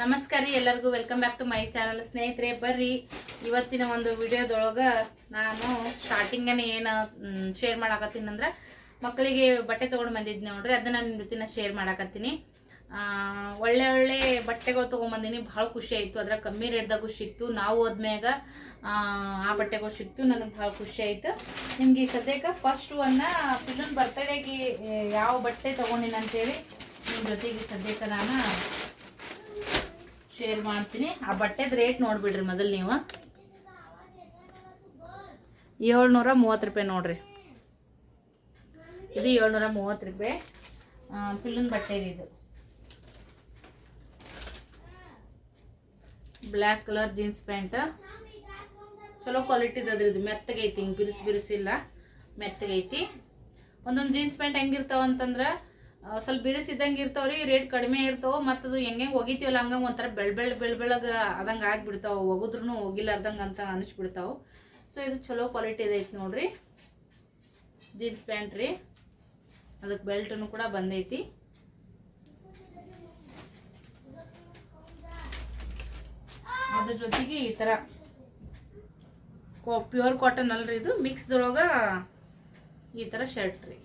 ನಮಸ್ಕಾರ ರೀ ಎಲ್ಲರಿಗೂ. Welcome back to my channel ಸ್ನೇಹಿತರೆ ಬರ್ರಿ. ಇವತ್ತಿನ ಒಂದು ವಿಡಿಯೋದೊಳಗೆ ನಾನು ಸ್ಟಾರ್ಟಿಂಗನೇ ಏನು ಶೇರ್ ಮಾಡಾಕತ್ತೀನಿ ಅಂದ್ರೆ ಮಕ್ಕಳಿಗೆ ಬಟ್ಟೆ ತೊಗೊಂಡು ಬಂದಿದ್ದೀನಿ ನೋಡ್ರಿ. ಅದನ್ನ ನಿಮ್ಮ ಜೊತೆ ಶೇರ್ ಮಾಡಾಕತ್ತೀನಿ. ಒಳ್ಳೆ ಒಳ್ಳೆ ಬಟ್ಟೆಗಳು ತೊಗೊಂಬಂದಿನಿ ಭಾಳ ಖುಷಿ ಆಯಿತು. ಅದ್ರ ಕಮ್ಮಿ ರೇಟ್ದಾಗೂ ಸಿಕ್ತು. ನಾವು ಹೋದ್ಮ್ಯಾಗ ಆ, ಬಟ್ಟೆಗಳು ಸಿಕ್ತು. ನನಗೆ ಭಾಳ ಖುಷಿ ಆಯಿತು. ನಿಮ್ಗೆ ಈ ಸದ್ಯಕ್ಕೆ ಫಸ್ಟ್ ಒನ್ನ ಪಿಲ್ಲನ್ ಬರ್ತಡೇಗೆ ಯಾವ ಬಟ್ಟೆ ತೊಗೊಂಡಿನಿ ಅಂತೇಳಿ ನಿಮ್ಮ ಜೊತೆಗೆ ಸದ್ಯಕ್ಕೆ ನಾನು ಶೇರ್ ಮಾಡ್ತೀನಿ. ಆ ಬಟ್ಟೆದ ರೇಟ್ ನೋಡ್ಬಿಡ್ರಿ ಮೊದಲು ನೀವು. ಏಳ್ನೂರ ಮೂವತ್ತು ರೂಪಾಯಿ ನೋಡ್ರಿ. ಇದು ಏಳ್ನೂರ ಮೂವತ್ತು ರೂಪಾಯಿ ಪಿಲ್ಲನ್ ಬಟ್ಟೆ ರೀ ಇದು. ಬ್ಲ್ಯಾಕ್ ಕಲರ್ ಜೀನ್ಸ್ ಪ್ಯಾಂಟ್ ಚಲೋ ಕ್ವಾಲಿಟಿ ಇದ್ರಿ ಇದು ಮೆತ್ತಗೈತಿ ಹಿಂಗೆ ಬಿರುಸು ಬಿರುಸಿಲ್ಲ. ಮೆತ್ತಗೈತಿ. ಒಂದೊಂದು ಜೀನ್ಸ್ ಪ್ಯಾಂಟ್ ಹೆಂಗಿರ್ತಾವ ಅಂತಂದ್ರೆ ಆ, ಸ್ವಲ್ಪ ಬಿರುಸು ಇದ್ದಂಗೆ ಇರ್ತಾವ್ರಿ ರೇಟ್ ಕಡಿಮೆ ಇರ್ತಾವ ಮತ್ತು ಅದು ಹೆಂಗೆ ಒಗಿತೀವಲ್ಲ ಹಂಗ ಒಂಥರ ಬೆಳ್ ಬೆಳ್ ಬೆಳ್ ಬೆಳಗ್ ಅದಂಗೆ ಆಗಿಬಿಡ್ತಾವೆ ಒಗಿದ್ರೂ ಒಗಿಲಾರ್ದಂಗೆ ಅಂತ ಅನಿಸ್ಬಿಡ್ತಾವೆ. ಸೊ ಇದು ಚಲೋ ಕ್ವಾಲಿಟಿ ಐತಿ ನೋಡ್ರಿ. ಜೀನ್ಸ್ ಪ್ಯಾಂಟ್ ರೀ. ಅದಕ್ಕೆ ಬೆಲ್ಟನ್ನು ಕೂಡ ಬಂದೈತಿ. ಅದ್ರ ಜೊತೆಗೆ ಈ ಥರ ಪ್ಯೂರ್ ಕಾಟನ್ ಅಲ್ರಿ ಇದು. ಮಿಕ್ಸ್ದೊಳಗೆ ಈ ಥರ ಶರ್ಟ್ ರೀ.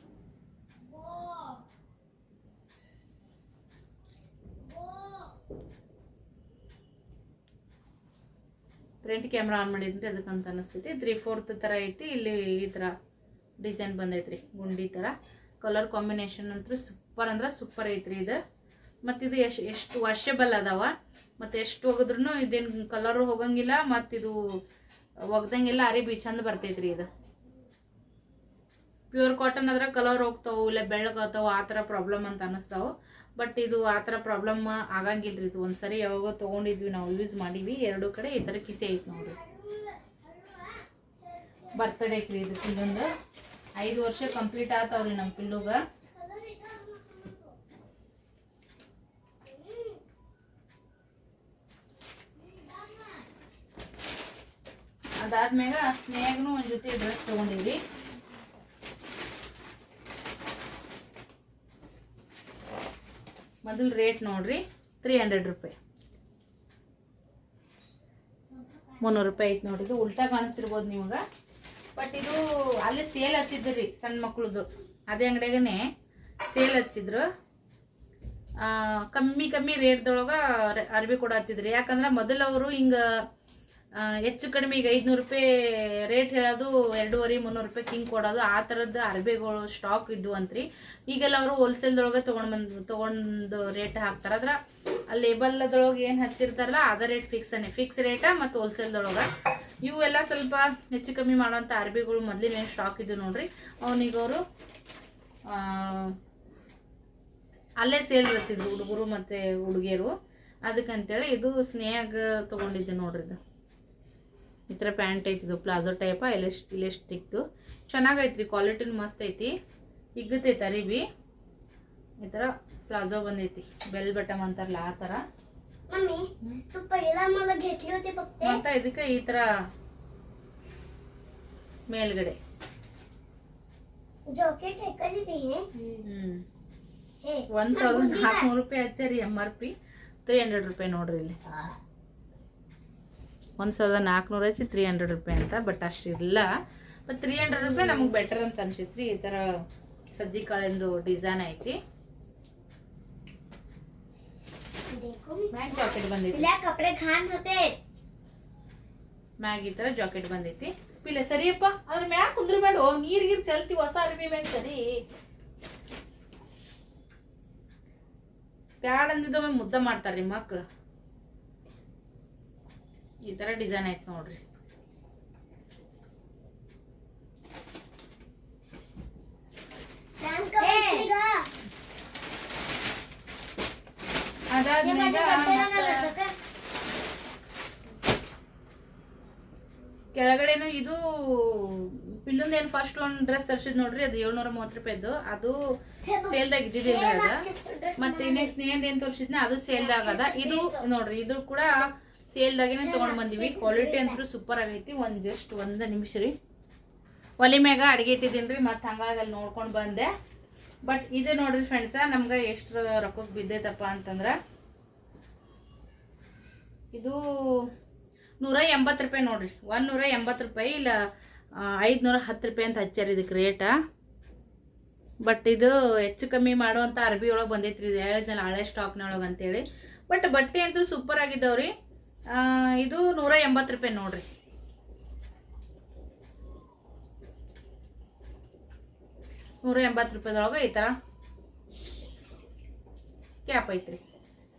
ಫ್ರಂಟ್ ಕ್ಯಾಮ್ರಾ ಆನ್ ಮಾಡಿದ್ರಿ ಅದಕ್ಕಂತ ಅನಿಸ್ತೈತಿ. ತ್ರೀ ಫೋರ್ತ್ ಥರ ಐತಿ, ಇಲ್ಲಿ ಈ ಥರ ಡಿಸೈನ್ ಬಂದೈತ್ರಿ, ಗುಂಡಿ ಥರ ಕಲರ್ ಕಾಂಬಿನೇಷನ್ ಅಂತೂ ಸೂಪರ್ ಅಂದ್ರೆ ಸೂಪರ್ ಐತ್ರಿ ಇದು. ಮತ್ತು ಇದು ಎಷ್ಟು ಎಷ್ಟು ವಾಷೆಬಲ್ ಅದಾವ. ಮತ್ತು ಎಷ್ಟು ಒಗೆದ್ರೂ ಇದೇನು ಕಲರು ಹೋಗಂಗಿಲ್ಲ, ಮತ್ತು ಇದು ಒಗ್ದಂಗಿಲ್ಲ ಅರಿಬಿ ಚಂದ ಬರ್ತೈತ್ರಿ ಇದು. ಪ್ಯೂರ್ ಕಾಟನ್ ಆದ್ರೆ ಕಲರ್ ಹೋಗ್ತಾವು, ಇಲ್ಲ ಬೆಳ್ಳಗಾಗ್ತಾವ ಆ ಥರ ಪ್ರಾಬ್ಲಮ್ ಅಂತ ಅನ್ನಿಸ್ತಾವು ಬಟ್ ಇದು ಆ ಥರ ಪ್ರಾಬ್ಲಮ್ ರೀ ಇದು ಒಂದ್ಸರಿ ಯಾವಾಗ ತೊಗೊಂಡಿದ್ವಿ, ನಾವು ಯೂಸ್ ಮಾಡೀವಿ ಎರಡು ಕಡೆ ಈ ಥರ ಕಿಸೆ ಐತೆ ನೋಡ್ರಿ. ಬರ್ತಡೇಕ್ರಿ ಇದು ಪಿಲ್ಲೊಂದು ಐದು ವರ್ಷ ಕಂಪ್ಲೀಟ್ ಆತಾವ್ರಿ ನಮ್ಮ ಪಿಲ್ಲುಗ. ಅದಾದ್ಮ್ಯಾಗ ಸ್ನೇಹಗೂ ಒಂದು ಜೊತೆ ಡ್ರೆಸ್ ತಗೊಂಡಿವ್ರಿ. ಮೊದಲು ರೇಟ್ ನೋಡ್ರಿ ತ್ರೀ ಹಂಡ್ರೆಡ್ ರೂಪಾಯಿ. ಮುನ್ನೂರು ರೂಪಾಯಿ ಐತೆ ನೋಡಿ ಇದು ಉಲ್ಟಾ ಕಾಣಿಸ್ತಿರ್ಬೋದು ನಿಮಗೆ ಬಟ್ ಇದು ಅಲ್ಲಿ ಸೇಲ್ ಹಚ್ಚಿದ್ರು ರೀ ಸಣ್ಣ ಮಕ್ಳದ್ದು ಅದೇ ಅಂಗಡಿಯಾಗನೆ ಸೇಲ್ ಹಚ್ಚಿದ್ರು. ಕಮ್ಮಿ ಕಮ್ಮಿ ರೇಟ್ದೊಳಗೆ ಅರ್ಬಿ ಕೊಡತ್ತಿದ್ರಿ ಯಾಕಂದ್ರೆ ಮೊದಲು ಅವರು ಹಿಂಗೆ ಹೆಚ್ಚು ಕಡಿಮೆ ಈಗ ಐದುನೂರು ರೂಪಾಯಿ ರೇಟ್ ಹೇಳೋದು ಎರಡೂವರೆ, ಮುನ್ನೂರು ರೂಪಾಯಿ ಕಿಂಗ್ ಕೊಡೋದು. ಆ ಥರದ ಅರ್ಬಿಗಳು ಸ್ಟಾಕ್ ಇದ್ವು ಅಂತ್ರಿ. ಈಗೆಲ್ಲ ಅವರು ಹೋಲ್ಸೇಲ್ದೊಳಗೆ ತೊಗೊಂಡು ಬಂದು, ತೊಗೊಂಡು ರೇಟ್ ಹಾಕ್ತಾರೆ. ಅದ್ರ ಲೇಬಲ್ದೊಳಗೆ ಏನು ಹಚ್ಚಿರ್ತಾರಲ್ಲ, ಅದೇ ರೇಟ್ ಫಿಕ್ಸ್ ಫಿಕ್ಸ್ ರೇಟ ಮತ್ತು ಹೋಲ್ಸೇಲ್ದೊಳಗೆ ಇವೆಲ್ಲ ಸ್ವಲ್ಪ ಹೆಚ್ಚು ಕಮ್ಮಿ ಮಾಡೋಂಥ ಅರ್ಬಿಗಳು ಮೊದಲಿನ ಸ್ಟಾಕ್ ಇದ್ದು ನೋಡ್ರಿ. ಅವನಿಗೆ ಅವರು ಅಲ್ಲೇ ಸೇಲ್ ಇರ್ತಿದ್ರು ಹುಡುಗರು ಮತ್ತು ಹುಡುಗಿಯರು. ಅದಕ್ಕಂತೇಳಿ ಇದು ಸ್ನೇಹಾಗ ತೊಗೊಂಡಿದ್ದೆ ನೋಡ್ರಿ ಇದು. ಈ ಥರ ಪ್ಯಾಂಟ್ ಐತಿದು ಪ್ಲಾಜೋ ಟೈಪ ಎಲೆಸ್ಟ್ ಇಲೆಸ್ಟಿಕ್ದು ಚೆನ್ನಾಗೈತ್ರಿ ಕ್ವಾಲಿಟಿನ ಮಸ್ತ್ ಐತಿ ಇಗ್ಗತೈತೆ ಅರಿಬಿ. ಈ ಥರ ಪ್ಲಾಜೋ ಬಂದೈತಿ ಬೆಲ್ ಬಟಮ್ ಅಂತಾರಲ್ಲ ಆ ಥರ ಅಂತ ಇದಕ್ಕೆ ಈ ಥರ ಮೇಲ್ಗಡೆ. ಒಂದ್ ಸಾವಿರದ ನಾಲ್ಕುನೂರು ರೂಪಾಯಿ ಹಚ್ಚರಿ M R P. Three hundred ರೂಪಾಯಿ ನೋಡ್ರಿ ಇಲ್ಲಿ. ಒಂದು ಸಾವಿರದ ನಾಲ್ಕುನೂರು ಹಚ್ಚಿ ತ್ರೀ ಹಂಡ್ರೆಡ್ ರೂಪಾಯಿ ಅಂತ ಬಟ್ ಅಷ್ಟಿಲ್ಲ. ಬಟ್ ತ್ರೀ ಹಂಡ್ರೆಡ್ ರೂಪಾಯಿ ನಮ್ಗೆ ಬೆಟರ್ ಅಂತ ಅನ್ಸಿತ್ರಿ ಈ ಥರ ಸಜ್ಜಿ ಕಾಳಿಂದು ಡಿಸೈನ್ ಐತಿ. ಮ್ಯಾಗ್ ಜಾಕೆಟ್ ಬಂದೈತಿ. ಈ ಥರ ಜಾಕೆಟ್ ಬಂದೈತಿ. ಇಲ್ಲ ಸರಿಯಪ್ಪ ಅದ್ರ ಬೇಡ ಕುಂದ್ರಬೇಡ. ನೀರ್ಗಿರ್ ಚಲ್ತಿ ಹೊಸ ಅರ್ವಿ ಮ್ಯಾಗ್ ಸರಿ. ಬ್ಯಾಡ ಅಂದಿದ್ದ ಮುದ್ದ ಮಾಡ್ತಾರ್ರಿ ಮಕ್ಳು. ಈ ಥರ ಡಿಸೈನ್ ಐತೆ ನೋಡ್ರಿ. ಕೆಳಗಡೆನು ಇದು ಪಿಲ್ಲುಂದ ಏನ್ ಫಸ್ಟ್ ಒಂದ್ ಡ್ರೆಸ್ ತರ್ಸಿದ್ ನೋಡ್ರಿ ಅದು ಏಳ್ನೂರ ಮೂವತ್ ರೂಪಾಯಿದು ಅದು ಸೇಲ್ದಾಗ ಇದ್ದಿದ್ದಿಲ್ಲ ಅದ. ಮತ್ತೆ ಸ್ನೇಹದ ಏನ್ ಏನ್ ತೋರ್ಸಿದ್ನ ಅದು ಸೇಲ್ದಾಗ ಅದ. ಇದು ನೋಡ್ರಿ ಇದು ಕೂಡ ಸೇಲ್ದಾಗೇನೆ ತೊಗೊಂಡು ಬಂದೀವಿ. ಕ್ವಾಲಿಟಿ ಅಂತೂ ಸೂಪರ್ ಆಗೈತಿ. ಒಂದ್ ಜಸ್ಟ್ ಒಂದು ನಿಮಿಷ ರೀ. ಒಲಿ ಮ್ಯಾಗ ಇಟ್ಟಿದ್ದೀನಿ ರೀ ಮತ್ತೆ ಹಂಗಾಗಿ ಅಲ್ಲಿ ನೋಡ್ಕೊಂಡು ಬಂದೆ. ಬಟ್ ಇದು ನೋಡ್ರಿ ಫ್ರೆಂಡ್ಸ ನಮ್ಗೆ ಎಷ್ಟು ರೊಕ್ಕಕ್ಕೆ ಬಿದ್ದೈತಪ್ಪ ಅಂತಂದ್ರೆ ಇದು ನೂರ ಎಂಬತ್ತು ರೂಪಾಯಿ ನೋಡಿರಿ. ಒಂದು ನೂರ ಎಂಬತ್ತು ರೂಪಾಯಿ ಇಲ್ಲ ಐದುನೂರ ಹತ್ತು ರೂಪಾಯಿ ಅಂತ ಹಚ್ಚಾರ ಇದಕ್ಕೆ ರೇಟ ಬಟ್ ಇದು ಹೆಚ್ಚು ಕಮ್ಮಿ ಮಾಡುವಂಥ ಅರ್ಬಿ ಒಳಗೆ ಬಂದೈತ್ರಿ. ಇದು ಹೇಳಿದ್ನಲ್ಲ ಹಳೆ ಸ್ಟಾಕ್ನೊಳಗೆ ಅಂತೇಳಿ. ಬಟ್ ಬಟ್ಟೆ ಅಂತೂ ಸೂಪರ್ ಆಗಿದ್ದಾವ್ರಿ ಇದು ನೂರ ಎಂಬತ್ತು ರೂಪಾಯಿ ನೋಡ್ರಿ. ನೂರ ಎಂಬತ್ತು ರೂಪಾಯಿದೊಳಗೆ ಈ ಥರ ಕ್ಯಾಪ್ ಐತ್ರಿ.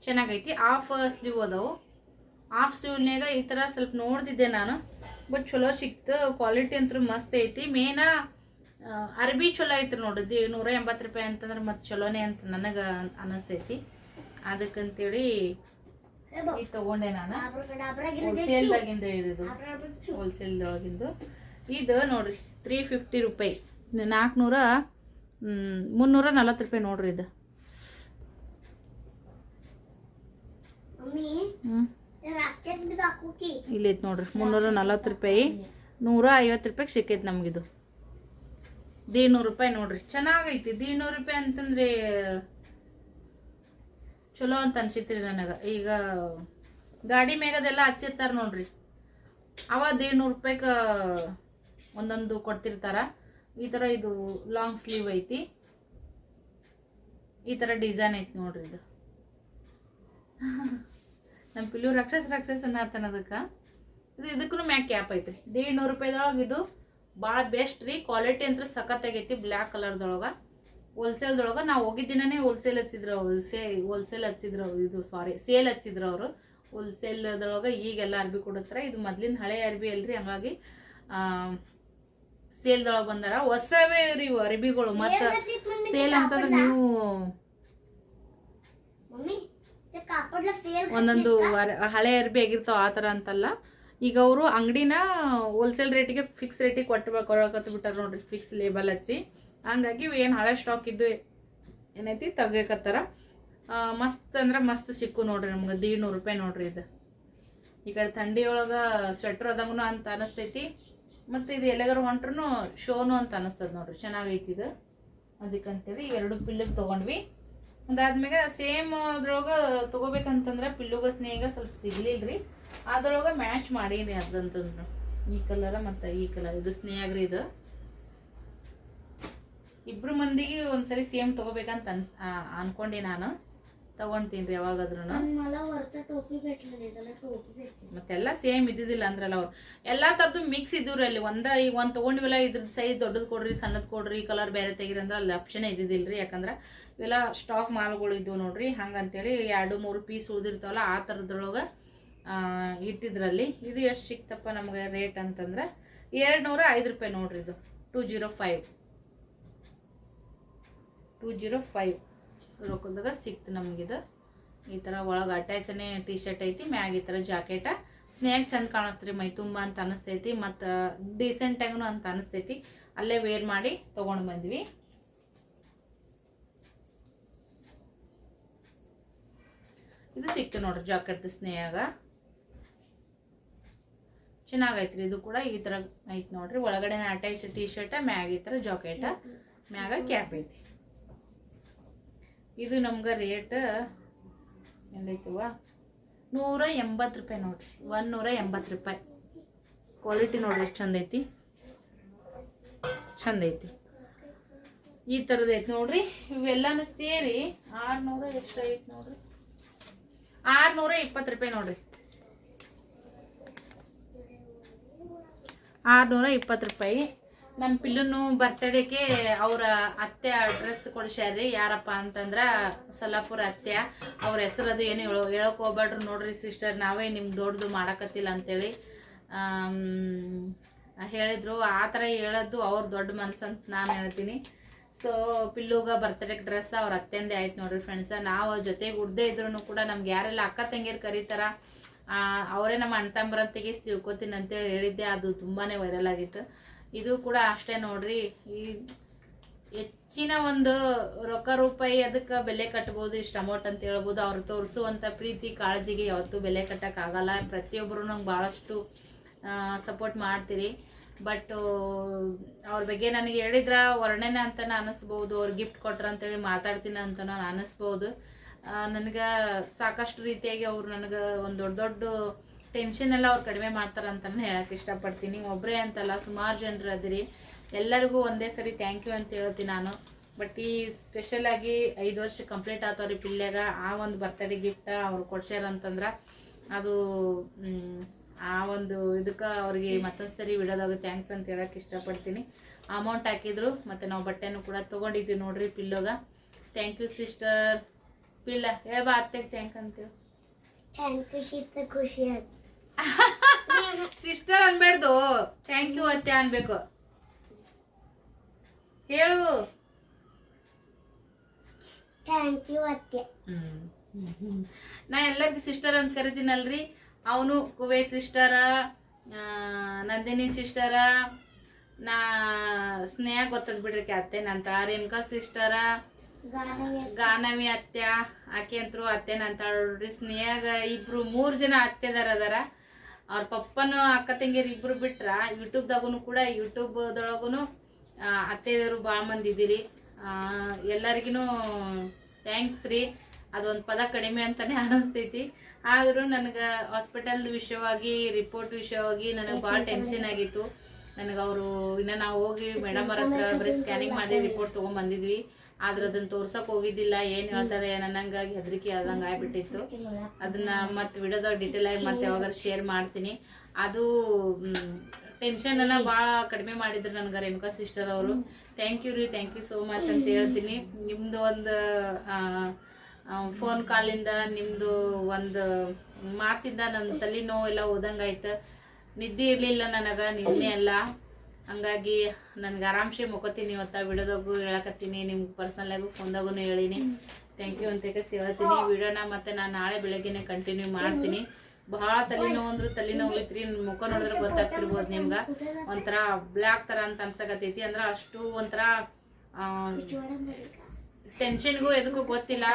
ಚೆನ್ನಾಗೈತಿ. ಆಫ್ ಸ್ಲೀವ್ ಅದಾವು. ಆಫ್ ಸ್ಲೀವ್ನಾಗ ಈ ಥರ ಸ್ವಲ್ಪ ನೋಡ್ತಿದ್ದೆ ನಾನು. ಬಟ್ ಚಲೋ ಸಿಕ್ತು, ಕ್ವಾಲಿಟಿ ಅಂತೂ ಮಸ್ತ್ ಐತಿ. ಮೇನ ಅರ್ಬಿ ಚಲೋ ಐತ್ರಿ ನೋಡಿದ್ವಿ ನೂರ ಎಂಬತ್ತು ರೂಪಾಯಿ ಅಂತಂದ್ರೆ ಮತ್ತೆ ಚಲೋನೇ ಅಂತ ನನಗೆ ಅನ್ನಿಸ್ತೈತಿ ಅದಕ್ಕಂತೇಳಿ ಇದು ತಗೊಂಡೆ ನಾನು. ಹೋಲ್ಸೇಲ್ದಾಗಿಂದ ಇದು ಹೋಲ್ಸೇಲ್ದೊಳಗಿಂದು ಇದು ನೋಡ್ರಿ ತ್ರೀ ಫಿಫ್ಟಿ ರೂಪಾಯಿ. ನಾಲ್ಕುನೂರ ಮುನ್ನೂರ ನಲ್ವತ್ತು ರೂಪಾಯಿ ನೋಡ್ರಿ ಇದು. ಇಲ್ಲೈತೆ ನೋಡ್ರಿ ಮುನ್ನೂರ ನಲ್ವತ್ತು ರೂಪಾಯಿ. ನೂರ ಐವತ್ತು ರೂಪಾಯಿಗೆ ಸಿಕ್ಕೈತೆ ನಮಗಿದು. ದೀನೂರು ರೂಪಾಯಿ ನೋಡ್ರಿ. ಚೆನ್ನಾಗೈತಿ ದೀನೂರು ರೂಪಾಯಿ ಅಂತಂದ್ರೆ ಚಲೋ ಅಂತ ಅನ್ಸಿತ್ರಿ ನನಗೆ. ಈಗ ಗಾಡಿ ಮೇಗದೆಲ್ಲ ಹಚ್ಚಿರ್ತಾರ ನೋಡ್ರಿ. ಅವ ನೂರು ರೂಪಾಯಿಗೆ ಒಂದೊಂದು ಕೊಡ್ತಿರ್ತಾರ. ಈ ಥರ ಇದು ಲಾಂಗ್ ಸ್ಲೀವ್ ಐತಿ. ಈ ಥರ ಡಿಸೈನ್ ಐತಿ ನೋಡ್ರಿ ಇದು. ನಮ್ಮ ಪಿಲ್ಲು ರಕ್ಷಸ್ ರಕ್ಷಸ್ ಅನ್ನತನ ಅದಕ್ಕೆ. ಇದು ಇದಕ್ಕೂ ಮ್ಯಾಕ್ ಕ್ಯಾಪ್ ಐತ್ರಿ. ದೇ ನೂರು ರೂಪಾಯಿದೊಳಗೆ ಇದು ಭಾಳ ಬೆಸ್ಟ್ ರೀ. ಕ್ವಾಲಿಟಿ ಅಂತ ಸಖತ್ತಾಗೈತಿ. ಬ್ಲ್ಯಾಕ್ ಕಲರ್ದೊಳಗೆ ಹೋಲ್ಸೇಲ್ದೊಳಗೆ ನಾವು ಹೋಗಿದ್ದಿನೇ ಹೋಲ್ಸೇಲ್ ಹಚ್ಚಿದ್ರು ಅವ್ರು. ಸೇ ಹೋಲ್ಸೇಲ್ ಹಚ್ಚಿದ್ರು ಅವ್ರು. ಇದು ಸಾರಿ ಸೇಲ್ ಹಚ್ಚಿದ್ರು ಅವರು. ಹೋಲ್ಸೇಲ್ದೊಳಗೆ ಈಗೆಲ್ಲ ಅರ್ಬಿ ಕೊಡುತ್ತಾರೆ. ಇದು ಮೊದ್ಲಿನ ಹಳೆ ಅರ್ಬಿ ಅಲ್ರಿ. ಹಂಗಾಗಿ ಸೇಲ್ದೊಳಗೆ ಬಂದಾರ. ಹೊಸವೇ ರೀ ಇವು ಅರ್ಬಿಗಳು. ಮತ್ತು ಸೇಲ್ ಅಂತಂದ್ರೆ ನೀವು ಒಂದೊಂದು ಹಳೆ ಅರ್ಬಿ ಆಗಿರ್ತಾವ ಆ ಥರ ಅಂತಲ್ಲ. ಈಗ ಅವರು ಅಂಗಡಿನ ಹೋಲ್ಸೇಲ್ ರೇಟಿಗೆ ಫಿಕ್ಸ್ ರೇಟಿಗೆ ಕೊಟ್ಟು ಕೊಡಕತ್ತು ಬಿಟ್ಟಾರ ನೋಡ್ರಿ. ಫಿಕ್ಸ್ ಲೇಬಲ್ ಹಚ್ಚಿ. ಹಂಗಾಗಿ ಏನು ಹಳೆ ಸ್ಟಾಕ್ ಇದ್ದು ಏನೈತಿ, ತೆಗಿಯಕತ್ತಾರ. ಮಸ್ತ್ ಅಂದ್ರೆ ಮಸ್ತ್ ಸಿಕ್ಕು ನೋಡ್ರಿ ನಮ್ಗೆ ದೀಡ್ ನೂರು ರೂಪಾಯಿ ನೋಡ್ರಿ ಇದು. ಈ ಕಡೆ ಥಂಡಿ ಒಳಗೆ ಸ್ವೆಟ್ರ್ ಅದಂಗೂ ಅಂತ ಅನಿಸ್ತೈತಿ. ಮತ್ತು ಇದು ಎಲ್ಲಿಗಾರು ಹೊಂಟ್ರೂ ಶೋನು ಅಂತ ಅನಿಸ್ತದೆ ನೋಡ್ರಿ, ಚೆನ್ನಾಗೈತಿ ಇದು. ಅದಕ್ಕಂತೇಳಿ ಎರಡು ಪಿಲ್ಲಿಗೆ ತೊಗೊಂಡ್ವಿ. ಅದಾದ್ಮೇಲೆ ಸೇಮ್ ಅದ್ರೊಳಗೆ ತೊಗೋಬೇಕಂತಂದ್ರೆ ಪಿಲ್ಲುಗ ಸ್ನೇಹ ಸ್ವಲ್ಪ ಸಿಗ್ಲಿಲ್ರಿ. ಅದ್ರೊಳಗೆ ಮ್ಯಾಚ್ ಮಾಡೀನಿ ಅದಂತಂದ್ರು. ಈ ಕಲರ ಮತ್ತು ಈ ಕಲರ್ ಇದು ಸ್ನೇಹಗ್ರಿ ಇದು. ಇಬ್ರು ಮಂದಿಗೆ ಒಂದ್ಸರಿ ಸೇಮ್ ತಗೋಬೇಕಂತ ಅನ್ಸ್ ಆ, ಅನ್ಕೊಂಡೆ ನಾನು ತಗೊಂತೀನಿ ರೀ ಯಾವಾಗಾದ್ರೂ मला वरचा टोपी भेटली त्याला टोपी भेटली ಮತ್ತೆಲ್ಲ ಸೇಮ್ ಇದ್ದಿದ್ದಿಲ್ಲ ಅಂದ್ರಲ್ಲ ಅವ್ರು ಎಲ್ಲಾ ತರದ್ದು ಮಿಕ್ಸ್ ಇದ್ದವ್ರಿ ಅಲ್ಲಿ ಒಂದ ಈಗ ಒಂದ್ ತಗೊಂಡ್ವಿಲ್ಲ ಇದ್ರ ಸೈಜ್ ದೊಡ್ಡದು ಕೊಡ್ರಿ ಸಣ್ಣದ್ ಕೊಡ್ರಿ ಕಲರ್ ಬೇರೆ ತೆಗಿರಿ ಅಂದ್ರೆ ಅಲ್ಲಿ ಆಪ್ಷನ್ ಇದ್ದಿದ್ದಿಲ್ರಿ ಯಾಕಂದ್ರ ಇವೆಲ್ಲ ಸ್ಟಾಕ್ ಮಾಲ್ಗಳು ಇದ್ವು ನೋಡ್ರಿ ಹಂಗಂತೇಳಿ ಎರಡು ಮೂರು ಪೀಸ್ ಉಳಿದಿರ್ತಾವಲ್ಲ ಆ ಥರದ್ರೊಳಗೆ ಇಟ್ಟಿದ್ರಲ್ಲಿ ಇದು ಎಷ್ಟು ಸಿಕ್ತಪ್ಪ ನಮ್ಗೆ ರೇಟ್ ಅಂತಂದ್ರೆ ಎರಡು ನೂರ ಐದು ರೂಪಾಯಿ ನೋಡ್ರಿ ಇದು two zero five two zero five ರೊಕ್ಕದಾಗ ಸಿಕ್ತು ನಮಗಿದು ಈ ಥರ ಒಳಗೆ ಅಟ್ಯಾಚನೇ ಟಿ ಶರ್ಟ್ ಐತಿ, ಮ್ಯಾಗ ಈ ಥರ ಜಾಕೆಟ. ಸ್ನೇಹಕ್ಕೆ ಚಂದ ಕಾಣಿಸ್ತ್ರಿ ಮೈ, ತುಂಬ ಅಂತ ಅನಿಸ್ತೈತಿ. ಮತ್ತು ಡೀಸೆಂಟಾಗೂ ಅಂತ ಅನಿಸ್ತೈತಿ. ಅಲ್ಲೇ ವೇರ್ ಮಾಡಿ ತೊಗೊಂಡು ಬಂದ್ವಿ. ಇದು ಸಿಕ್ತು ನೋಡ್ರಿ ಜಾಕೆಟ್ ಸ್ನೇಹಾಗ. ಚೆನ್ನಾಗೈತ್ರಿ ಇದು ಕೂಡ. ಈ ಥರ ಐತಿ ನೋಡ್ರಿ. ಒಳಗಡೆ ಅಟ್ಯಾಚ್ ಟಿ ಶರ್ಟ ಮ್ಯಾಗ ಈ ಥರ ಜಾಕೆಟ. ಮ್ಯಾಗ ಕ್ಯಾಪ್ ಐತಿ. ಇದು ನಮ್ಗೆ ರೇಟ್ ಎಂದೈತವ? ನೂರ ಎಂಬತ್ತು ರೂಪಾಯಿ ನೋಡಿರಿ. ಒಂದು ನೂರ ಎಂಬತ್ತು ರೂಪಾಯಿ. ಕ್ವಾಲಿಟಿ ನೋಡ್ರಿ ಎಷ್ಟು ಚಂದ ಐತಿ. ಚಂದ ಐತಿ. ಈ ಥರದ್ದು ಐತಿ ನೋಡ್ರಿ. ಇವೆಲ್ಲಾನು ಸೇರಿ ಆರುನೂರ ಎಷ್ಟು ಐತಿ ನೋಡ್ರಿ? ಆರುನೂರ ಇಪ್ಪತ್ತು ರೂಪಾಯಿ ನೋಡ್ರಿ. ಆರುನೂರ ಇಪ್ಪತ್ತು ರೂಪಾಯಿ. ನಮ್ಮ ಪಿಲ್ಲುನು ಬರ್ತಡೇಗೆ ಅವರ ಅತ್ತೆ ಅಡ್ರೆಸ್ ಕೊಡ್ಸ್ಯಾರ್ರಿ. ಯಾರಪ್ಪ ಅಂತಂದ್ರ ಸೊಲ್ಲಾಪುರ ಅತ್ತೆ. ಅವ್ರ ಹೆಸರು ಅದು ಏನು ಹೇಳೋ ಹೇಳೋಕೆ ಹೋಗ್ಬೇಡ್ರಿ ನೋಡ್ರಿ ಸಿಸ್ಟರ್ ನಾವೇ ನಿಮ್ಗೆ ದೊಡ್ಡದು ಮಾಡಕತ್ತಿಲ್ಲ ಅಂತೇಳಿ. ಹೇಳಿದರು. ಆ ಥರ ಹೇಳೋದು ಅವ್ರ ದೊಡ್ಡ ಮನ್ಸಂತ ನಾನು ಹೇಳ್ತೀನಿ. ಸೊ ಪಿಲ್ಲುಗ ಬರ್ತಡೇಗೆ ಡ್ರೆಸ್ ಅವ್ರ ಅತ್ತೆಂದೇ ಆಯ್ತು ನೋಡ್ರಿ ಫ್ರೆಂಡ್ಸ ನಾವು ಜೊತೆಗೆ ಉಡ್ದೇ ಇದ್ರು ಕೂಡ ನಮ್ಗೆ ಯಾರೆಲ್ಲ ಅಕ್ಕ ತಂಗಿಯರು ಕರೀತಾರ ಅವರೇ ನಮ್ಮ ಅಣ್ಣ ತಂಬ್ರಂತಿಗೆ ತಿಳ್ಕೊತೀನಿ ಅಂತೇಳಿ ಹೇಳಿದ್ದೆ. ಅದು ತುಂಬಾ ವೈರಲ್ ಆಗಿತ್ತು. ಇದು ಕೂಡ ಅಷ್ಟೇ ನೋಡ್ರಿ. ಈ ಹೆಚ್ಚಿನ ಒಂದು ರೊಕ್ಕ ರೂಪಾಯಿ ಅದಕ್ಕೆ ಬೆಲೆ ಕಟ್ಬೋದು, ಇಷ್ಟು ಅಮೌಂಟ್ ಅಂತ ಹೇಳ್ಬೋದು, ಅವ್ರು ತೋರಿಸುವಂಥ ಪ್ರೀತಿ, ಕಾಳಜಿಗೆ ಯಾವತ್ತೂ ಬೆಲೆ ಕಟ್ಟೋಕ್ಕಾಗಲ್ಲ ಪ್ರತಿಯೊಬ್ಬರು ನಂಗೆ ಭಾಳಷ್ಟು ಸಪೋರ್ಟ್ ಮಾಡ್ತೀರಿ. ಬಟ್ ಅವ್ರ ಬಗ್ಗೆ ನನಗೆ ಹೇಳಿದ್ರ ವರ್ಣನೆ ಅಂತ ಅನಿಸ್ಬೋದು, ಅವ್ರು ಗಿಫ್ಟ್ ಕೊಟ್ರ ಅಂತೇಳಿ ಮಾತಾಡ್ತೀನಿ ಅಂತ ನಾನು ಅನಿಸ್ಬೋದು. ನನಗೆ ಸಾಕಷ್ಟು ರೀತಿಯಾಗಿ ಅವ್ರು ನನಗೆ ಒಂದು ದೊಡ್ಡ ದೊಡ್ಡ ಟೆನ್ಷನ್ ಎಲ್ಲ ಅವ್ರು ಕಡಿಮೆ ಮಾಡ್ತಾರ ಅಂತಾನೆ ಹೇಳಕ್ ಇಷ್ಟಪಡ್ತೀನಿ. ಒಬ್ಬರೇ ಅಂತಲ್ಲ, ಸುಮಾರು ಜನರು ಅದಿರಿ. ಎಲ್ಲರಿಗೂ ಒಂದೇ ಸರಿ ಥ್ಯಾಂಕ್ ಯು ಅಂತ ಹೇಳ್ತೀನಿ ನಾನು. ಬಟ್ ಈ ಸ್ಪೆಷಲ್ ಆಗಿ ಐದು ವರ್ಷ ಕಂಪ್ಲೀಟ್ ಆತವ್ರಿ ಪಿಲ್ಯಾಗ ಆ ಒಂದು ಬರ್ತ್ಡೇ ಗಿಫ್ಟ್ ಅವ್ರು ಕೊಡ್ಸ್ಯಾರ ಅಂತಂದ್ರ ಅದು ಆ ಒಂದು ಇದಕ್ಕೆ ಅವ್ರಿಗೆ ಮತ್ತೊಂದು ಸರಿ ಬಿಡೋದಾಗ ಥ್ಯಾಂಕ್ಸ್ ಅಂತ ಹೇಳಕ್ ಇಷ್ಟಪಡ್ತೀನಿ. ಅಮೌಂಟ್ ಹಾಕಿದ್ರು, ಮತ್ತು ನಾವು ಬಟ್ಟೆನೂ ಕೂಡ ತೊಗೊಂಡಿದ್ವಿ ನೋಡ್ರಿ ಪಿಲ್ಲೋಗ ಥ್ಯಾಂಕ್ ಯು ಸಿಸ್ಟರ್ ಪಿಲ್ಲ ಹೇಳ್ಬಾ ಅತ್ತೆಗೆ ಥ್ಯಾಂಕ್ ಅಂತೇಳಿ ಥ್ಯಾಂಕ್ ಯು ಸಿಸ್ಟರ್ ಖುಷಿ ಆಯ್ತು. ಸಿಸ್ಟರ್ ಅನ್ಬೇಡ್ದು. ಥ್ಯಾಂಕ್ ಯು ಅತ್ತೆ ಅನ್ಬೇಕು. ಹೇಳು. ಥ್ಯಾಂಕ್ ಯು ಅತ್ತೆ. ನಾ ಎಲ್ಲರಿಗೂ ಸಿಸ್ಟರ್ ಅಂತ ಕರಿತೀನಲ್ರಿ. ಅವನು ಕುವೆ ಸಿಸ್ಟರ ನಂದಿನಿ ಸಿಸ್ಟರ ನಾ ಸ್ನೇಹ ಗೊತ್ತದ್ ಬಿಡ್ರಿ ಅತ್ತೆ. ನನ್ನ ತಾರೇನ್ಕ ಸಿಸ್ಟರ ಗಾನವಿ ಅತ್ಯ ಆಕೆ ಅಂತರು ಅತ್ತೆ ನಂತಾಳ್ರಿ ಸ್ನೇಹ ಇಬ್ರು ಮೂರ್ ಜನ ಅತ್ತೆದಾರ ಅದಾರ. ಅವ್ರ ಪಪ್ಪನ ಅಕ್ಕ ತಂಗಿಯರ್ ಇಬ್ರು ಬಿಟ್ರ ಯೂಟ್ಯೂಬ್ದಾಗೂ ಕೂಡ ಯೂಟ್ಯೂಬ್ದೊಳಗುನು ಅತ್ತೆಯರು ಭಾಳ ಮಂದಿ ಇದ್ದೀರಿ ಎಲ್ಲರಿಗೂ ಥ್ಯಾಂಕ್ಸ್ ರೀ. ಅದೊಂದು ಪದ ಕಡಿಮೆ ಅಂತಾನೆ ಅನಿಸ್ತೈತಿ. ಆದರೂ ನನಗೆ ಹಾಸ್ಪಿಟಲ್ ವಿಷಯವಾಗಿ ರಿಪೋರ್ಟ್ ವಿಷಯವಾಗಿ ನನಗೆ ಭಾಳ ಟೆನ್ಷನ್ ಆಗಿತ್ತು. ನನಗೆ ಅವರು ಇನ್ನು ನಾವು ಹೋಗಿ ಮೇಡಮ್ ಅವ್ರ ಹತ್ರ ಬರೀ ಸ್ಕ್ಯಾನಿಂಗ್ ಮಾಡಿ ರಿಪೋರ್ಟ್ ತೊಗೊಂಡ್ ಬಂದಿದ್ವಿ ಆದ್ರೆ ಅದನ್ನ ತೋರ್ಸಕ್ ಹೋಗಿದ್ದಿಲ್ಲ, ಏನ್ ಹೇಳ್ತಾರೆ ನನ್ನಂಗಾಗಿ ಹೆದರಿಕೆ ಆದಂಗೆ ಆಗ್ಬಿಟ್ಟಿತ್ತು. ಅದನ್ನ ಮತ್ತೆ ವಿಡಿಯೋದಾಗ ಡಿಟೇಲ್ ಆಗಿ ಮತ್ತೆ ಯಾವಾಗಾರ ಶೇರ್ ಮಾಡ್ತೀನಿ. ಅದು ಟೆನ್ಷನ್ ಅನ್ನ ಭಾಳ ಕಡಿಮೆ ಮಾಡಿದ್ರು ನನಗೆ ರೇಣುಕಾ ಸಿಸ್ಟರ್ ಅವರು. ಥ್ಯಾಂಕ್ ಯು ರೀ ಥ್ಯಾಂಕ್ ಯು ಸೋ ಮಚ್ ಅಂತ ಹೇಳ್ತೀನಿ. ನಿಮ್ದು ಒಂದು ಫೋನ್ ಕಾಲಿಂದ ನಿಮ್ದು ಒಂದು ಮಾತಿಂದ ನನ್ನ ತಲೆ ನೋವು ಎಲ್ಲ ಓದಂಗಾಯ್ತು ನಿದ್ದೆ ಇರಲಿಲ್ಲ ನನಗೆ, ನಿನ್ನೆ ಎಲ್ಲ ಹಂಗಾಗಿ ನನ್ಗೆ ಆರಾಮ್ಸೆ ಮುಕೋತೀನಿ ಇವತ್ತ ವಿಡಿಯೋದಾಗೂ ಹೇಳಕತ್ತೀನಿ, ನಿಮ್ಗೆ ಪರ್ಸನಲಾಗೂ ಫೋನ್ದಾಗೂ ಹೇಳಿನಿ. ಥ್ಯಾಂಕ್ ಯು ಅಂತ ಹೇಳ್ತೀನಿ. ವಿಡಿಯೋನ ಮತ್ತೆ ನಾನು ನಾಳೆ ಬೆಳಗ್ಗೆನೆ ಕಂಟಿನ್ಯೂ ಮಾಡ್ತೀನಿ. ಬಹಳ ತಲೆನೋವು ಅಂದ್ರೆ ತಲೆನೋವು ಐತ್ರಿ ಮುಖ ನೋಡಿದ್ರೆ ಗೊತ್ತಾಗ್ತಿರ್ಬೋದು ನಿಮ್ಗೆ. ಒಂಥರ ಬ್ಲ್ಯಾಕ್ ಥರ ಅಂತ ಅನ್ಸಕತ್ತೈತಿ. ಅಂದ್ರೆ ಅಷ್ಟು ಒಂಥರ ಟೆನ್ಷನ್ಗೂ ಎದಕ್ಕೂ ಗೊತ್ತಿಲ್ಲ.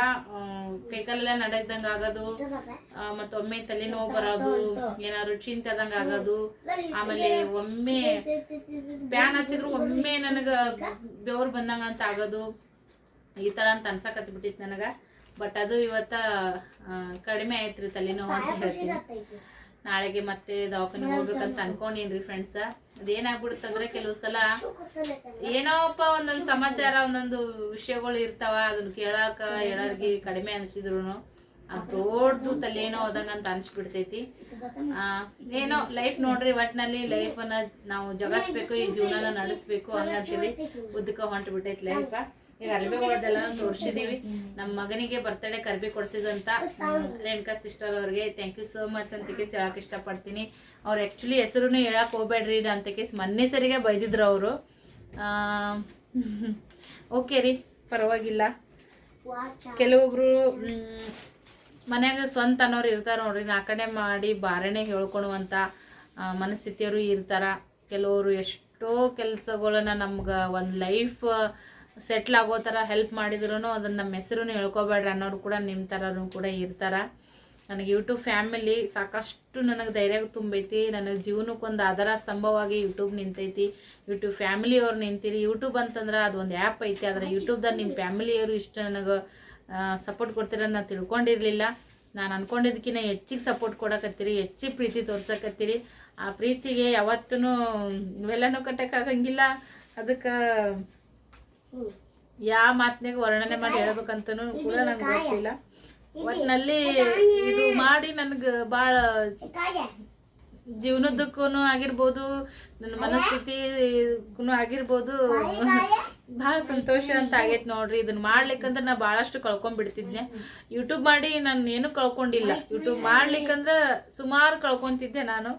ಕೈಕಾಲೆಲ್ಲ ನಡಗ್ದಂಗ ಆಗೋದು. ಮತ್ತೊಮ್ಮೆ ತಲೆನೋವು ಬರೋದು, ಏನಾದ್ರು ಚಿಂತದಂಗ ಆಗೋದು. ಆಮೇಲೆ ಒಮ್ಮೆ ಬ್ಯಾನ್ ಹಚ್ಚಿದ್ರು, ಒಮ್ಮೆ ನನಗ ಬೆವ್ರು ಬಂದಂಗ ಅಂತ ಆಗೋದು. ಈ ತರ ಅಂತ ಅನ್ಸಕತ್ ಬಿಟ್ಟಿತ್ತು ನನಗ. ಬಟ್ ಅದು ಇವತ್ತ ಕಡಿಮೆ ಆಯ್ತ್ರಿ ತಲೆನೋವು ಅಂತ ಹೇಳ್ತೀನಿ. ನಾಳೆಗೆ ಮತ್ತೆ ದವಾಖಾನೆ ಹೋಗ್ಬೇಕಂತ ಅನ್ಕೊಂಡಿನ್ರಿ ಫ್ರೆಂಡ್ಸ್ ಅದೇನಾಗ್ಬಿಡುತ್ತಂದ್ರೆ ಕೆಲವು ಸಲ ಏನೋಪ್ಪ ಒಂದೊಂದು ಸಮಾಚಾರ ಒಂದೊಂದು ವಿಷಯಗಳು ಇರ್ತಾವ ಅದನ್ನ ಕೇಳಾಕ ಹೇಳರ್ಗಿ ಕಡಿಮೆ ಅನ್ಸಿದ್ರು ಆ ದೊಡ್ಡದು ತಲೆನೋ ಹೋದಂಗ ಅಂತ ಅನ್ಸ್ಬಿಡ್ತೈತಿ. ಆ, ಏನೋ ಲೈಫ್ ನೋಡ್ರಿ ಒಟ್ನಲ್ಲಿ ಲೈಫ್ ಅನ್ನ ನಾವು ಜಗಸ್ಬೇಕು ಈ ಜೀವನನ ನಡೆಸ್ಬೇಕು ಹಂಗಂತೀವಿ ಉದ್ದಕ್ಕ ಹೊಂಟ್ಬಿಟ್ಟೈತಿ ಲೈಫ್ ಈಗ ಅರ್ಬಿಗಳದೆಲ್ಲ ತೋರಿಸಿದೀವಿ. ನಮ್ಮ ಮಗನಿಗೆ ಬರ್ತಡೇ ಕರ್ಬಿ ಕೊಡ್ಸಿದಂತ ರೇಣುಕಾ ಸಿಸ್ಟರ್ ಅವ್ರಿಗೆ ಥ್ಯಾಂಕ್ ಯು ಸೋ ಮಚ್ ಅಂತ ಕೇಸ್ ಹೇಳಕ್ ಇಷ್ಟಪಡ್ತೀನಿ. ಅವ್ರು ಆ್ಯಕ್ಚುಲಿ ಹೆಸರುನೇ ಹೇಳಕ್ ಹೋಗ್ಬೇಡ್ರಿ ಅಂತ ಕೇಸ್ ಮೊನ್ನೆ ಸರಿಗೆ ಬೈದಿದ್ರು ಅವರು. ಓಕೆ ರೀ ಪರವಾಗಿಲ್ಲ. ಕೆಲವೊಬ್ರು ಮನ್ಯಾಗ ಸ್ವಂತ ಅನ್ನೋರು ಇರ್ತಾರ ನೋಡ್ರಿ ನಾಲ್ಕನೇ ಮಾಡಿ ಬಾರಣೆ ಹೇಳ್ಕೊಳುವಂತ ಆ, ಮನಸ್ಥಿತಿಯವರು ಇರ್ತಾರ. ಕೆಲವರು ಎಷ್ಟೋ ಕೆಲಸಗಳನ್ನ ನಮ್ಗೆ ಒಂದು ಲೈಫ್ ಸೆಟ್ಲ್ ಆಗೋ ಥರ ಹೆಲ್ಪ್ ಮಾಡಿದ್ರು ಅದನ್ನ ನಮ್ಮ ಹೆಸರು ಹೇಳ್ಕೊಬೇಡ್ರಿ ಅನ್ನೋರು ಕೂಡ ನಿಮ್ಮ ಥರನೂ ಕೂಡ ಇರ್ತಾರೆ. ನನಗೆ ಯೂಟ್ಯೂಬ್ ಫ್ಯಾಮಿಲಿ ಸಾಕಷ್ಟು ನನಗೆ ಧೈರ್ಯ ತುಂಬೈತಿ ನನಗೆ ಜೀವನಕ್ಕೊಂದು ಆಧಾರ ಸ್ತಂಭವಾಗಿ ಯೂಟ್ಯೂಬ್ ನಿಂತೈತಿ. ಯೂಟ್ಯೂಬ್ ಫ್ಯಾಮಿಲಿಯವ್ರು ನಿಂತಿರಿ. ಯೂಟ್ಯೂಬ್ ಅಂತಂದ್ರೆ ಅದು ಒಂದು ಆ್ಯಪ್ ಐತಿ. ಆದರೆ ಯೂಟ್ಯೂಬ್ದಾಗ ನಿಮ್ಮ ಫ್ಯಾಮಿಲಿಯವರು ಇಷ್ಟು ನನಗೆ ಸಪೋರ್ಟ್ ಕೊಡ್ತೀರ ನಾನು ತಿಳ್ಕೊಂಡಿರಲಿಲ್ಲ. ನಾನು ಅಂದ್ಕೊಂಡಿದ್ದಕ್ಕಿಂತ ಹೆಚ್ಚಿಗೆ ಸಪೋರ್ಟ್ ಕೊಡಕತ್ತೀರಿ. ಹೆಚ್ಚಿಗೆ ಪ್ರೀತಿ ತೋರ್ಸಕತ್ತೀರಿ. ಆ ಪ್ರೀತಿಗೆ ಯಾವತ್ತೂ ಇವೆಲ್ಲನೂ ಕಟ್ಟೋಕ್ಕಾಗಂಗಿಲ್ಲ ಅದಕ್ಕೆ ಯಾವ ಮಾತನಿಗೆ ವರ್ಣನೆ ಮಾಡಿ ಹೇಳ್ಬೇಕಂತನೂ ಕೂಡ ನನ್ಗೆ ಗೊತ್ತಿಲ್ಲ. ಒಟ್ನಲ್ಲಿ ಇದು ಮಾಡಿ ನನಗೆ ಭಾಳ ಜೀವನದಕ್ಕೂ ಆಗಿರ್ಬೋದು ನನ್ನ ಮನಸ್ಥಿತಿಗೂ ಆಗಿರ್ಬೋದು. ಭಾಳ ಸಂತೋಷ ಅಂತ ಆಗೈತೆ ನೋಡ್ರಿ. ಇದನ್ನ ಮಾಡ್ಲಿಕ್ಕಂದ್ರೆ ನಾ ಭಾಳಷ್ಟು ಕಳ್ಕೊಂಡ್ಬಿಡ್ತಿದ್ನೆ ಯೂಟ್ಯೂಬ್ ಮಾಡಿ ನಾನು ಏನು ಕಳ್ಕೊಂಡಿಲ್ಲ. ಯೂಟ್ಯೂಬ್ ಮಾಡ್ಲಿಕ್ಕಂದ್ರೆ ಸುಮಾರು ಕಳ್ಕೊಂತಿದ್ದೆ ನಾನು.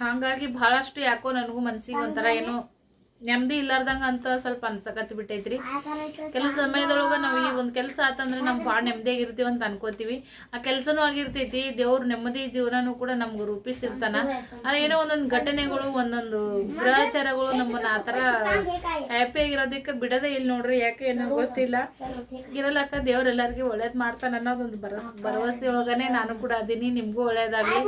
ಹಾಗಾಗಿ ಭಾಳಷ್ಟು ಯಾಕೋ ನನಗೂ ಮನ್ಸಿಗೆ ಒಂಥರ ಏನೋ ನೆಮ್ಮದಿ ಇಲ್ಲಾರ್ದಂಗ ಅಂತ ಸ್ವಲ್ಪ ಅನ್ಸಕತ್ ಬಿಟ್ಟೈತ್ರಿ. ಕೆಲವು ಸಮಯದೊಳಗ ನಾವ್ ಈ ಒಂದ್ ಕೆಲಸ ಆತಂದ್ರೆ ನಮ್ ಭಾಳ ನೆಮ್ಮದಿಯಾಗಿರ್ತೀವಿ ಅಂತ ಅನ್ಕೋತೀವಿ. ಆ ಕೆಲ್ಸನೂ ಆಗಿರ್ತೈತಿ ದೇವ್ರ ನೆಮ್ಮದಿ ಜೀವನನೂ ಕೂಡ ನಮ್ಗ್ ರೂಪಿಸಿರ್ತಾನ. ಆ ಏನೋ ಒಂದೊಂದ್ ಘಟನೆಗಳು ಒಂದೊಂದು ಗ್ರಹಚಾರಗಳು ನಮ್ಮನ್ನ ಆತರ ಹ್ಯಾಪಿ ಆಗಿರೋದಕ್ಕೆ ಬಿಡದೇ ಇಲ್ಲ ನೋಡ್ರಿ. ಯಾಕೆ ಏನೋ ಗೊತ್ತಿಲ್ಲ. ಇರಲಕ್ಕ ದೇವ್ರ ಎಲ್ಲಾರ್ಗಿ ಒಳ್ಳೇದ್ ಮಾಡ್ತಾನ ಅನ್ನೋದೊಂದು ಭರ ಭರವಸೆ ಒಳಗನೆ ನಾನು ಕೂಡ ಅದೀನಿ. ನಿಮ್ಗೂ ಒಳ್ಳೇದಾಗ್ಲಿ.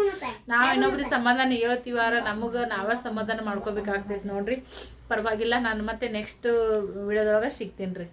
ನಾವ್ ಇನ್ನೊಬ್ರಿಗೆ ಸಮಾಧಾನ ಹೇಳ್ತೀವಾರ ನಮಗ ನಾವ ಸಮಾಧಾನ ಮಾಡ್ಕೋಬೇಕಾಗ್ತೈತಿ ನೋಡ್ರಿ. ಪರವಾಗಿಲ್ಲ ನಾನು ಮತ್ತೆ ನೆಕ್ಸ್ಟ್ ವಿಡಿಯೋದೊಳಗೆ ಸಿಗ್ತೀನಿ ರೀ